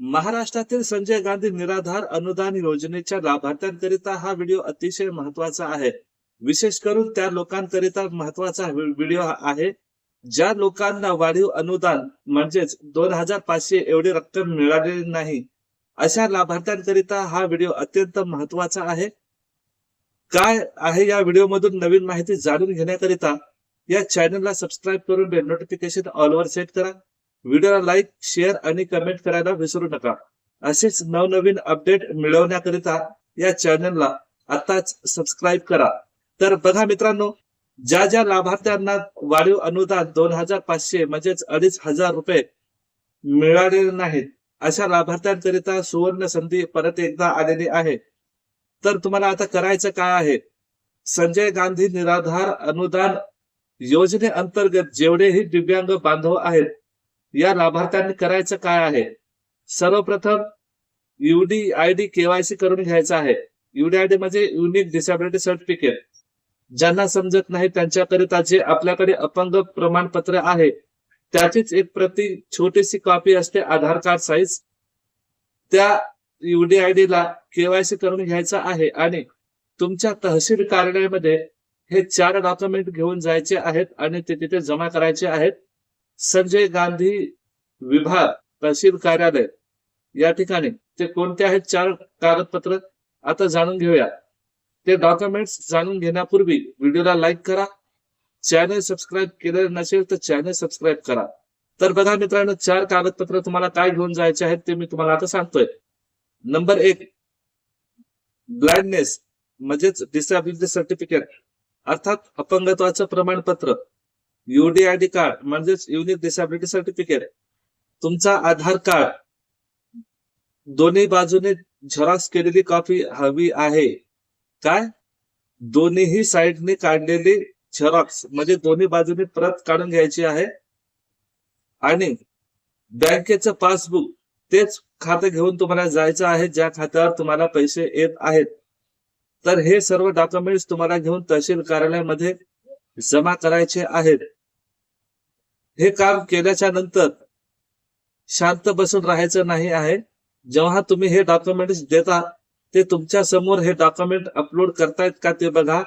महाराष्ट्रातील संजय गांधी निराधार अनुदान योजनेच्या लाभार्थ्यांकरिता हा व्हिडिओ अतिशय महत्त्वाचा आहे. विशेष करून त्या लोकांकरिता महत्त्वाचा व्हिडिओ आहे. ज्या लोकांना वाढीव अनुदान म्हणजेच दोन हजार पाचशे एवढी रक्कम मिळालेली नाही अशा लाभार्थ्यांकरिता हा व्हिडिओ अत्यंत महत्त्वाचा आहे. काय आहे या व्हिडिओमधून नवीन माहिती जाणून घेण्याकरिता या चॅनलला सबस्क्राईब करून बेल नोटिफिकेशन ऑलवर सेट करा. व्हिडिओला लाईक शेअर आणि कमेंट करायला विसरू नका. असेच नवनवीन अपडेट मिळवण्याकरिता या चॅनलला आताच सबस्क्राईब करा. तर बघा मित्रांनो ज्या ज्या लाभार्थ्यांना वाढीव अनुदान दोन हजार पाचशे म्हणजेच अडीच हजार रुपये मिळालेले नाहीत अशा लाभार्थ्यांकरिता सुवर्ण संधी परत एकदा आलेली आहे. तर तुम्हाला आता करायचं काय आहे? संजय गांधी निराधार अनुदान योजनेअंतर्गत जेवढेही दिव्यांग बांधव आहेत या लाभार्थ्यांनी करायचं काय आहे? सर्वप्रथम युडी आय डी केवायसी करून घ्यायचं आहे. युडीआयडी म्हणजे युनिक डिसॅबिलिटी सर्टिफिकेट ज्यांना समजत नाही त्यांच्याकरिता जे आपल्याकडे अपंग प्रमाणपत्र आहे त्याचीच एक प्रति छोटीशी कॉपी असते आधार कार्ड साईज त्या युडी आय डी ला केवायसी करून घ्यायचा आहे आणि तुमच्या तहसील कार्यालयामध्ये हे चार डॉक्युमेंट घेऊन जायचे आहेत आणि ते तिथे जमा करायचे आहेत. संजय गांधी विभाग तहसील कार्यालय. या ठिकाणी ते कोणते आहेत चार कागदपत्र आता जाणून घेऊया. ते डॉक्युमेंट्स जाणून घेण्यापूर्वी व्हिडिओला लाईक करा. चॅनल सबस्क्राईब केलेलं नसेल तर चॅनल सबस्क्राईब करा. तर बघा मित्रांनो चार कागदपत्र तुम्हाला काय घेऊन जायचे आहेत ते मी तुम्हाला आता सांगतोय. नंबर एक ब्लाइंडनेस म्हणजेच डिसॅबिलिटी सर्टिफिकेट अर्थात अपंगत्वाचं प्रमाणपत्र. युडीआयडी कार्ड म्हणजेच युनिक डिसॅबिलिटी सर्टिफिकेट. तुमचा आधार कार्ड. दोन्ही बाजूने झेरॉक्स केलेली कॉपी हवी आहे. काय? दोन्हीही साईडने काढलेली झेरॉक्स. म्हणजे दोन्ही बाजूने प्रत काढून घ्यायची आहे. आणि बँकेचं पासबुक. तेच खातं घेऊन तुम्हाला जायचं आहे. ज्या खात्यावर तुम्हाला पैसे येत आहेत. तर हे सर्व डॉक्युमेंट्स तुम्हाला घेऊन तहसील कार्यालयामध्ये जमा करायचे आहेत. हे काम केल्याच्यानंतर शांत बसून राहायचं नाही आहे. जेव्हा तुम्ही हे डॉक्युमेंट्स देता ते तुमच्यासमोर हे डॉक्युमेंट अपलोड करतायत का ते बघा.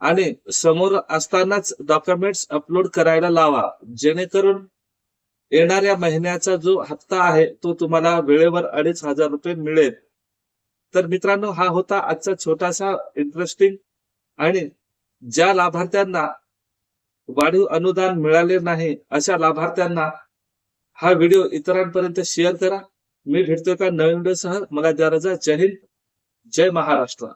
आणि समोर असतानाच डॉक्युमेंट्स अपलोड करायला लावा. जेणेकरून येणाऱ्या महिन्याचा जो हप्ता आहे तो तुम्हाला वेळेवर अडीच हजार रुपये मिळेल. तर मित्रांनो हा होता आजचा छोटासा इंटरेस्टिंग आणि ज्या लाभार्थ्यांना वाढीव अनुदान मिळाले नाही अशा लाभार्थ्यांना हा व्हिडिओ इतरांपर्यंत शेअर करा. मी भेटतोय का नवीन व्हिडिओसह? मला द्या रजा जय हिंद जय महाराष्ट्र.